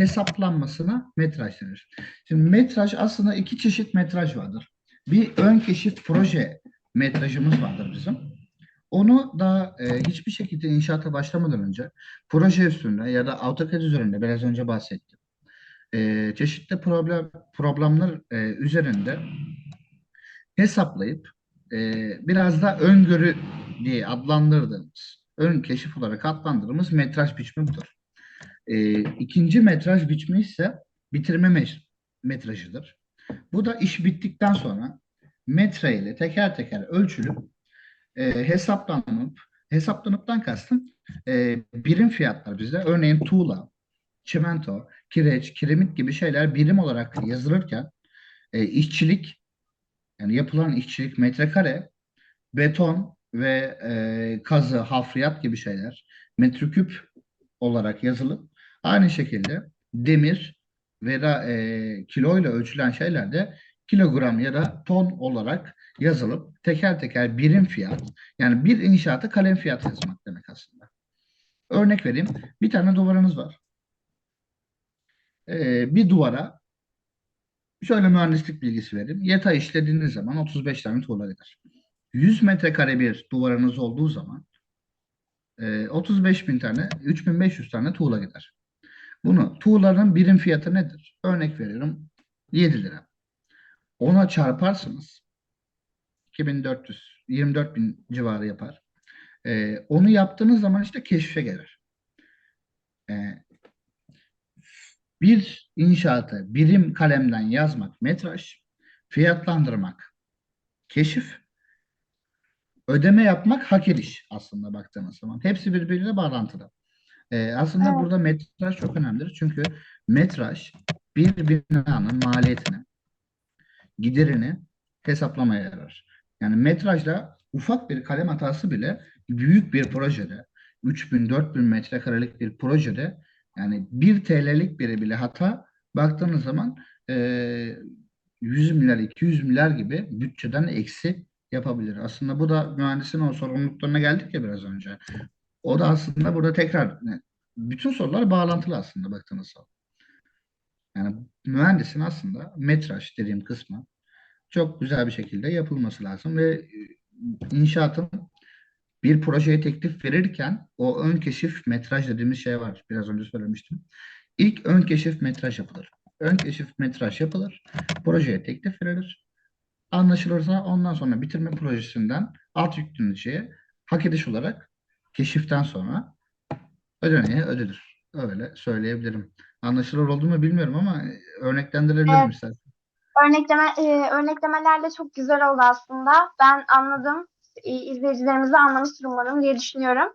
hesaplanmasına metraj denir. Şimdi metraj aslında iki çeşit metraj vardır. Bir ön keşif proje metrajımız vardır bizim. Onu da e, hiçbir şekilde inşaata başlamadan önce proje üstünde ya da AutoCAD üzerinde biraz önce bahsettim. E, çeşitli problem problemler e, üzerinde hesaplayıp e, biraz da öngörü diye adlandırdığımız, ön keşif olarak adlandırdığımız metraj biçimi budur. E, ikinci metraj biçimi ise bitirme me- metrajıdır. Bu da iş bittikten sonra metre ile teker teker ölçülüp e, hesaplanıp, hesaplanıptan kastım e, birim fiyatlar bizde. Örneğin tuğla, çimento, kireç, kiremit gibi şeyler birim olarak yazılırken e, işçilik yani yapılan işçilik metrekare, beton ve e, kazı, hafriyat gibi şeyler metreküp olarak yazılıp aynı şekilde demir ve e, kiloyla ölçülen şeyler de kilogram ya da ton olarak yazılıp teker teker birim fiyat yani bir inşaatı kalem fiyat yazmak demek aslında. Örnek vereyim. Bir tane duvarınız var. Ee, bir duvara şöyle mühendislik bilgisi vereyim. Yatay işlediğiniz zaman 35 tane tuğla gider. 100 metrekare bir duvarınız olduğu zaman e, 35 bin tane, 3500 tane tuğla gider. Bunu tuğlanın birim fiyatı nedir? Örnek veriyorum 7 lira. Ona çarparsınız 2400, 24 bin civarı yapar. Ee, onu yaptığınız zaman işte keşfe gelir. Ee, bir inşaatı birim kalemden yazmak metraj, fiyatlandırmak keşif, ödeme yapmak hak ediş aslında baktığınız zaman. Hepsi birbiriyle bağlantılı. Ee, aslında Evet. burada metraj çok önemlidir. Çünkü metraj bir binanın maliyetini, giderini hesaplamaya yarar. Yani metrajda ufak bir kalem hatası bile büyük bir projede 3000 4000 metrekarelik bir projede yani 1 TL'lik biri bile hata baktığınız zaman eee 100 milyar 200 milyar gibi bütçeden eksi yapabilir. Aslında bu da mühendisin o sorumluluklarına geldik ya biraz önce. O da aslında burada tekrar bütün sorular bağlantılı aslında baktığınız zaman. Yani mühendisin aslında metraj dediğim kısmı çok güzel bir şekilde yapılması lazım ve e, inşaatın bir projeye teklif verirken o ön keşif metraj dediğimiz şey var. Biraz önce söylemiştim. İlk ön keşif metraj yapılır. Ön keşif metraj yapılır. Projeye teklif verilir. Anlaşılırsa ondan sonra bitirme projesinden alt yükleniciye hak ediş olarak keşiften sonra ödeneye ödenir. Öyle söyleyebilirim. Anlaşılır oldu mu bilmiyorum ama e, örneklendirebilirim Evet. istersen. Örnekleme, e, örneklemeler de çok güzel oldu aslında. Ben anladım. E, izleyicilerimiz de anlamıştır umarım diye düşünüyorum.